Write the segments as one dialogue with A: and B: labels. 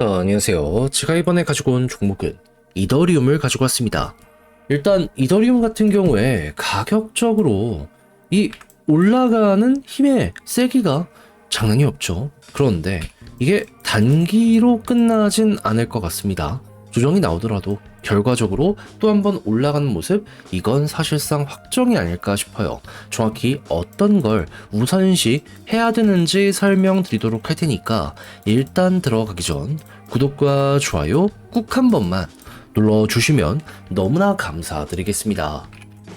A: 자, 안녕하세요. 제가 이번에 가지고 온 종목은 이더리움을 가지고 왔습니다. 일단 이더리움 같은 경우에 가격적으로 이 올라가는 힘의 세기가 장난이 없죠. 그런데 이게 단기로 끝나진 않을 것 같습니다. 조정이 나오더라도 결과적으로 또 한 번 올라가는 모습, 이건 사실상 확정이 아닐까 싶어요. 정확히 어떤 걸 우선시 해야 되는지 설명드리도록 할 테니까 일단 들어가기 전 구독과 좋아요 꾹 한 번만 눌러주시면 너무나 감사드리겠습니다.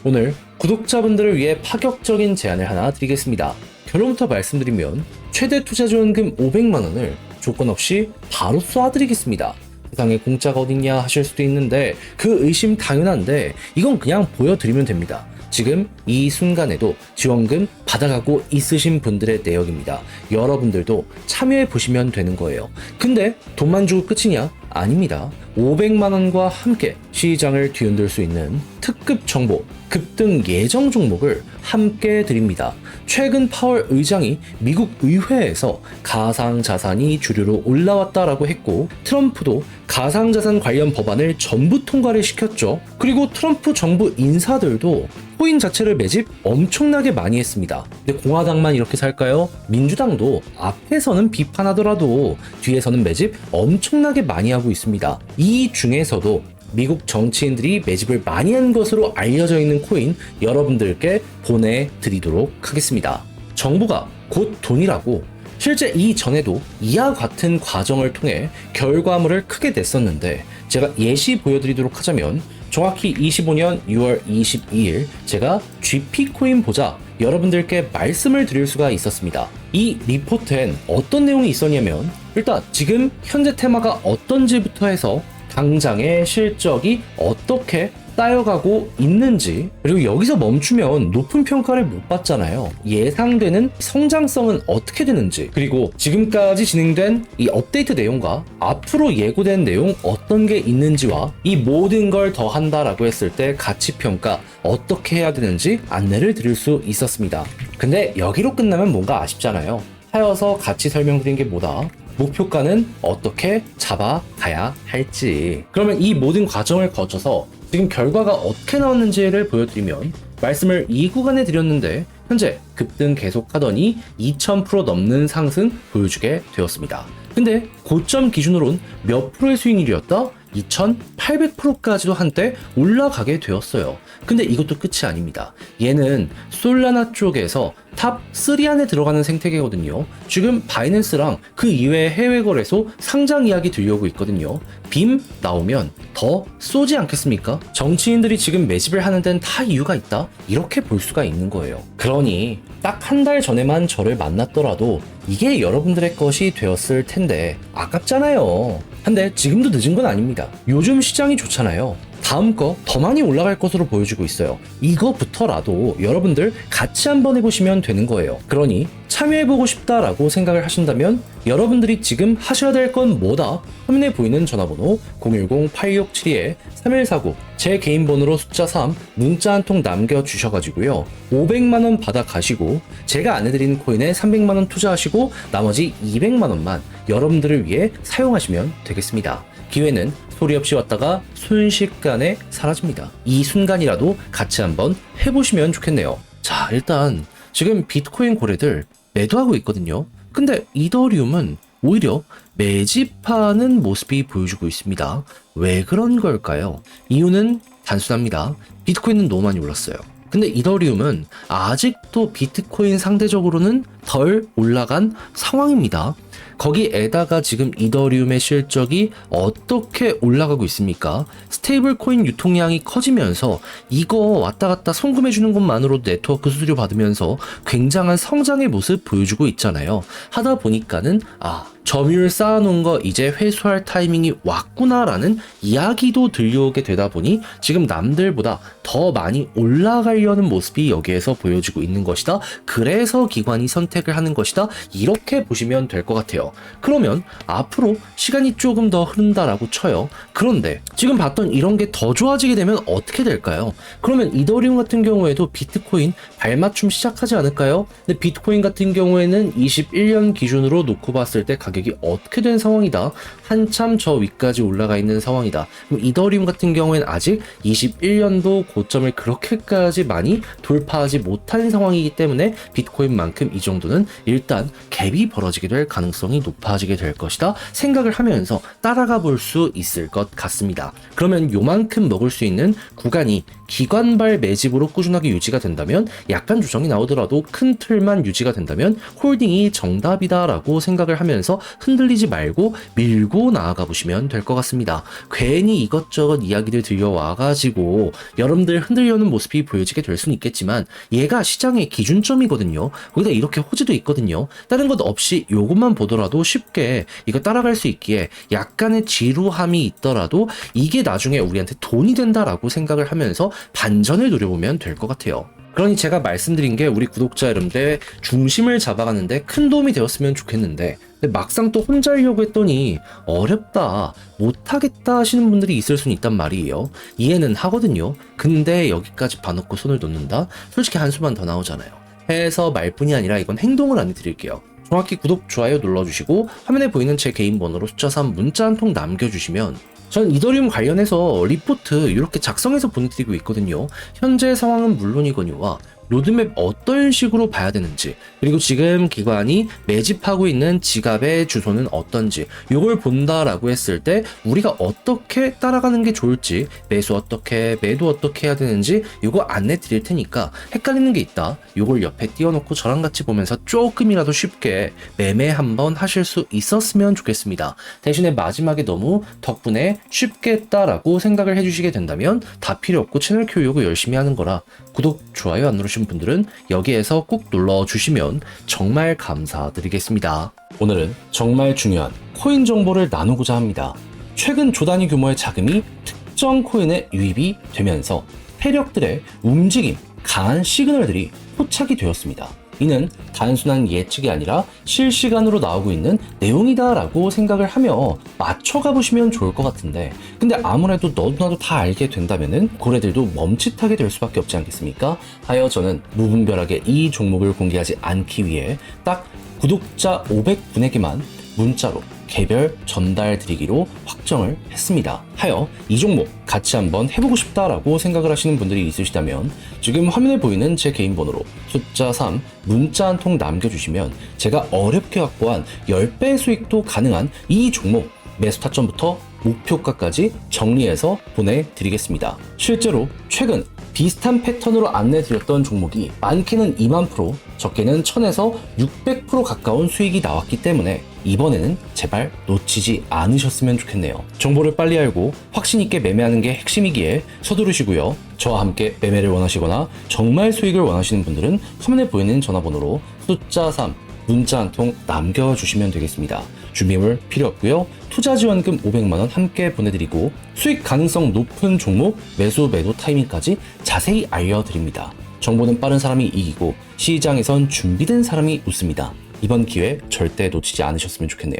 A: 오늘 구독자분들을 위해 파격적인 제안을 하나 드리겠습니다. 결론부터 말씀드리면 최대 투자 지원금 500만원을 조건 없이 바로 쏴드리겠습니다. 세상에 공짜가 어딨냐 하실 수도 있는데 그 의심 당연한데 이건 그냥 보여드리면 됩니다. 지금 이 순간에도 지원금 받아가고 있으신 분들의 내역입니다. 여러분들도 참여해 보시면 되는 거예요. 근데 돈만 주고 끝이냐? 아닙니다. 500만 원과 함께 시장을 뒤흔들 수 있는 특급 정보, 급등 예정 종목을 함께 드립니다. 최근 파월 의장이 미국 의회에서 가상 자산이 주류로 올라왔다라고 했고, 트럼프도 가상 자산 관련 법안을 전부 통과를 시켰죠. 그리고 트럼프 정부 인사들도 코인 자체를 매집 엄청나게 많이 했습니다. 근데 공화당만 이렇게 살까요? 민주당도 앞에서는 비판하더라도 뒤에서는 매집 엄청나게 많이 하고 있습니다. 이 중에서도 미국 정치인들이 매집을 많이 한 것으로 알려져 있는 코인 여러분들께 보내드리도록 하겠습니다. 정부가 곧 돈이라고 실제 이전에도 이와 같은 과정을 통해 결과물을 크게 냈었는데 제가 예시 보여드리도록 하자면 정확히 25년 6월 22일 제가 GP 코인 보자 여러분들께 말씀을 드릴 수가 있었습니다. 이 리포트엔 어떤 내용이 있었냐면 일단 지금 현재 테마가 어떤지부터 해서 당장의 실적이 어떻게 쌓여가고 있는지 그리고 여기서 멈추면 높은 평가를 못 받잖아요. 예상되는 성장성은 어떻게 되는지 그리고 지금까지 진행된 이 업데이트 내용과 앞으로 예고된 내용 어떤 게 있는지와 이 모든 걸 더한다라고 했을 때 가치 평가 어떻게 해야 되는지 안내를 드릴 수 있었습니다. 근데 여기로 끝나면 뭔가 아쉽잖아요. 하여서 같이 설명드린 게 뭐다 목표가는 어떻게 잡아가야 할지. 그러면 이 모든 과정을 거쳐서 지금 결과가 어떻게 나왔는지를 보여드리면 말씀을 이 구간에 드렸는데 현재 급등 계속하더니 2000% 넘는 상승 보여주게 되었습니다. 근데 고점 기준으로는 몇 프로의 수익률이었다? 2800%까지도 한때 올라가게 되었어요. 근데 이것도 끝이 아닙니다. 얘는 솔라나 쪽에서 탑 3 안에 들어가는 생태계거든요. 지금 바이낸스랑 그 이외의 해외 거래소 상장 이야기 들려오고 있거든요. 빔 나오면 더 쏘지 않겠습니까? 정치인들이 지금 매집을 하는 데는 다 이유가 있다? 이렇게 볼 수가 있는 거예요. 그러니 딱 한 달 전에만 저를 만났더라도 이게 여러분들의 것이 되었을 텐데 아깝잖아요. 근데 지금도 늦은 건 아닙니다. 요즘 시장이 좋잖아요. 다음 거 더 많이 올라갈 것으로 보여주고 있어요. 이거부터라도 여러분들 같이 한번 해보시면 되는 거예요. 그러니 참여해보고 싶다라고 생각을 하신다면 여러분들이 지금 하셔야 될 건 뭐다? 화면에 보이는 전화번호 010-8672-3149 제 개인 번호로 숫자 3 문자 한 통 남겨주셔가지고요. 500만원 받아 가시고 제가 안내드리는 코인에 300만원 투자하시고 나머지 200만원만 여러분들을 위해 사용하시면 되겠습니다. 기회는 소리 없이 왔다가 순식간에 사라집니다. 이 순간이라도 같이 한번 해보시면 좋겠네요. 자, 일단 지금 비트코인 고래들 매도하고 있거든요. 근데 이더리움은 오히려 매집하는 모습이 보여주고 있습니다. 왜 그런 걸까요? 이유는 단순합니다. 비트코인은 너무 많이 올랐어요. 근데 이더리움은 아직도 비트코인 상대적으로는 덜 올라간 상황입니다. 거기에다가 지금 이더리움의 실적이 어떻게 올라가고 있습니까? 스테이블 코인 유통량이 커지면서 이거 왔다 갔다 송금해 주는 것만으로도 네트워크 수수료 받으면서 굉장한 성장의 모습 보여주고 있잖아요. 하다 보니까는 아 점유율 쌓아놓은 거 이제 회수할 타이밍이 왔구나라는 이야기도 들려오게 되다 보니 지금 남들보다 더 많이 올라가려는 모습이 여기에서 보여지고 있는 것이다. 그래서 기관이 선택 선택을 하는 것이다. 이렇게 보시면 될 것 같아요. 그러면 앞으로 시간이 조금 더 흐른다라고 쳐요. 그런데 지금 봤던 이런 게 더 좋아지게 되면 어떻게 될까요? 그러면 이더리움 같은 경우에도 비트코인 발맞춤 시작하지 않을까요? 근데 비트코인 같은 경우에는 21년 기준으로 놓고 봤을 때 가격이 어떻게 된 상황이다. 한참 저 위까지 올라가 있는 상황이다. 그럼 이더리움 같은 경우에는 아직 21년도 고점을 그렇게까지 많이 돌파하지 못한 상황이기 때문에 비트코인만큼 이 정도 는 일단 갭이 벌어지게 될 가능성이 높아지게 될 것이다 생각을 하면서 따라가 볼 수 있을 것 같습니다. 그러면 요만큼 먹을 수 있는 구간이 기관발 매집으로 꾸준하게 유지가 된다면 약간 조정이 나오더라도 큰 틀만 유지가 된다면 홀딩이 정답이다라고 생각을 하면서 흔들리지 말고 밀고 나아가 보시면 될 것 같습니다. 괜히 이것저것 이야기들 들려와가지고 여러분들 흔들려는 모습이 보여지게 될 수는 있겠지만 얘가 시장의 기준점이거든요. 거기다 이렇게 호재도 있거든요. 다른 것 없이 요것만 보더라도 쉽게 이거 따라갈 수 있기에 약간의 지루함이 있더라도 이게 나중에 우리한테 돈이 된다라고 생각을 하면서 반전을 노려보면 될 것 같아요. 그러니 제가 말씀드린 게 우리 구독자 여러분들 중심을 잡아가는데 큰 도움이 되었으면 좋겠는데 막상 또 혼자 하려고 했더니 어렵다 못하겠다 하시는 분들이 있을 수는 있단 말이에요 이해는 하거든요 근데 여기까지 봐놓고 손을 놓는다? 솔직히 한수만 더 나오잖아요 해서 말뿐이 아니라 이건 행동을 안해드릴게요 정확히 구독, 좋아요 눌러주시고 화면에 보이는 제 개인 번호로 숫자 3 문자 한 통 남겨주시면 전 이더리움 관련해서 리포트 이렇게 작성해서 보내드리고 있거든요. 현재 상황은 물론이거니와 로드맵 어떤 식으로 봐야 되는지 그리고 지금 기관이 매집하고 있는 지갑의 주소는 어떤지 이걸 본다라고 했을 때 우리가 어떻게 따라가는 게 좋을지 매수 어떻게 매도 어떻게 해야 되는지 이거 안내 드릴 테니까 헷갈리는 게 있다. 이걸 옆에 띄워놓고 저랑 같이 보면서 조금이라도 쉽게 매매 한번 하실 수 있었으면 좋겠습니다. 대신에 마지막에 너무 덕분에 쉽게 했다라고 생각을 해주시게 된다면 다 필요 없고 채널 교육을 열심히 하는 거라 구독 좋아요 안 누르 신 분들은 여기에서 꼭 눌러주시면 정말 감사드리겠습니다. 오늘은 정말 중요한 코인 정보를 나누고자 합니다. 최근 조단위 규모의 자금이 특정 코인에 유입이 되면서 세력들의 움직임, 강한 시그널들이 포착이 되었습니다. 이는 단순한 예측이 아니라 실시간으로 나오고 있는 내용이다라고 생각을 하며 맞춰가 보시면 좋을 것 같은데 근데 아무래도 너도 나도 다 알게 된다면은 고래들도 멈칫하게 될 수밖에 없지 않겠습니까? 하여 저는 무분별하게 이 종목을 공개하지 않기 위해 딱 구독자 500분에게만 문자로 개별 전달 드리기로 확정을 했습니다. 하여 이 종목 같이 한번 해보고 싶다라고 생각을 하시는 분들이 있으시다면 지금 화면에 보이는 제 개인 번호로 숫자 3 문자 한 통 남겨주시면 제가 어렵게 확보한 10배 수익도 가능한 이 종목 매수 타점부터 목표가까지 정리해서 보내드리겠습니다. 실제로 최근 비슷한 패턴으로 안내드렸던 종목이 많게는 2만 프로, 적게는 1000에서 600% 가까운 수익이 나왔기 때문에 이번에는 제발 놓치지 않으셨으면 좋겠네요. 정보를 빨리 알고 확신 있게 매매하는 게 핵심이기에 서두르시고요. 저와 함께 매매를 원하시거나 정말 수익을 원하시는 분들은 화면에 보이는 전화번호로 숫자 3 문자 한 통 남겨주시면 되겠습니다. 준비물 필요 없고요. 투자 지원금 500만원 함께 보내드리고 수익 가능성 높은 종목 매수 매도 타이밍까지 자세히 알려드립니다. 정보는 빠른 사람이 이기고 시장에선 준비된 사람이 웃습니다. 이번 기회 절대 놓치지 않으셨으면 좋겠네요.